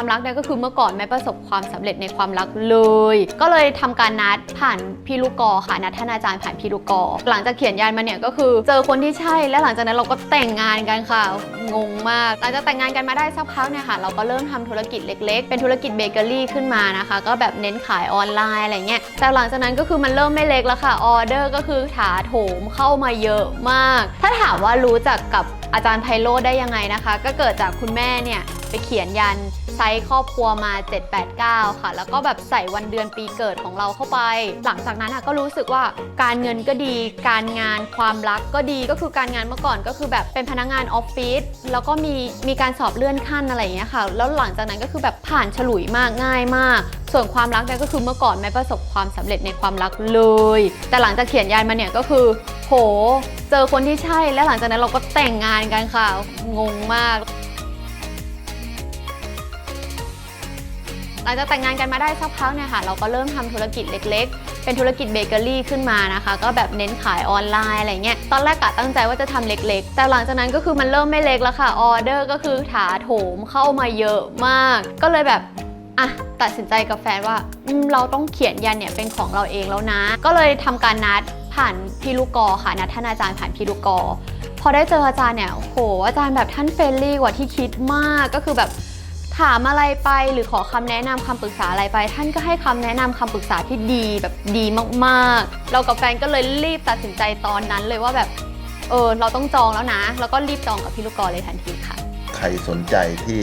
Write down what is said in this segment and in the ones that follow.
ความรักเนี่ยก็คือเมื่อก่อนไม่ประสบความสำเร็จในความรักเลย ก็เลยทำการนัดผ่านพี่ลูกกอค่ะนัดท่านอาจารย์ผ่านพี่ลูกกอ หลังจากเขียนยันมาเนี่ยก็คือเจอคนที่ใช่และหลังจากนั้นเราก็แต่งงานกันค่ะ งงมาก หลังจากแต่งงานกันมาได้สักพักเนี่ยค่ะเราก็เริ่มทำธุรกิจเล็ก ๆ เป็นธุรกิจเบเกอรี่ขึ้นมานะคะ ก็แบบเน้นขายออนไลน์อะไรเงี้ยแต่หลังจากนั้นก็คือมันเริ่มไม่เล็กแล้วค่ะออเดอร์ก็คือถาโถมเข้ามาเยอะมาก ถ้าถามว่ารู้จักกับอาจารย์ไพโรธได้ยังไงนะคะ ก็เกิดจากคุณแม่เนี่ยไปเขียนยัน ซส์ครอบครัวมา 789 ค่ะ แล้วก็แบบใส่วันเดือนปีเกิดของเราเข้าไป หลังจากนั้นอะก็รู้สึกว่าการเงินก็ดี การงานความรักก็ดีก็คือการงานเมื่อก่อนก็คือแบบเป็นพนักงานออฟฟิศแล้วก็มีมีการสอบเลื่อนขั้นอะไรอย่างเงี้ยค่ะ แล้วหลังจากนั้นก็คือแบบผ่านฉลุยมากง่ายมาก ส่วนความรักเนี่ยก็คือเมื่อก่อนไม่ประสบความสำเร็จในความรักเลย แต่หลังจากเขียนยันมาเนี่ยก็คือโหเจอคนที่ใช่และหลังจากนั้นเราก็แต่งงานกันค่ะ งงมาก หลังจากแต่งงานกันมาได้สักพักเนี่ยค่ะเราก็เริ่มทำธุรกิจเล็ก ๆ เป็นธุรกิจเบเกอรี่ขึ้นมานะคะ ก็แบบเน้นขายออนไลน์อะไรเงี้ยตอนแรกกะตั้งใจว่าจะทำเล็ก ๆ แต่หลังจากนั้นก็คือมันเริ่มไม่เล็กแล้วค่ะออเดอร์ก็คือถาโถมเข้ามาเยอะมาก ก็เลยแบบอะตัดสินใจกับแฟนว่าเราต้องเขียนยันเนี่ยเป็นของเราเองแล้วนะ ก็เลยทำการนัดผ่านพี่ลูกกอค่ะ นัดท่านอาจารย์ผ่านพี่ลูกกอ พอได้เจออาจารย์เนี่ยโหอาจารย์แบบท่านเฟรนลี่กว่าที่คิดมากก็คือแบบ ถามอะไรไปหรือขอคำแนะนำคำปรึกษาอะไรไป ท่านก็ให้คำแนะนำคำปรึกษาที่ดีแบบดีมากๆ เรากับแฟนก็เลยรีบตัดสินใจตอนนั้นเลยว่าแบบเออเราต้องจองแล้วนะ แล้วก็รีบจองกับพี่ลูกกอเลยทันทีค่ะ ใครสนใจที่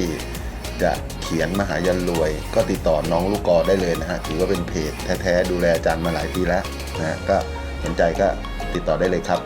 จะเขียนมหายันรวย ก็ติดต่อน้องลูกกอได้เลยนะฮะถือว่าเป็นเพจแท้ๆดูแลอาจารย์มาหลายปีแล้วนะก็สนใจก็ติดต่อได้เลยครับ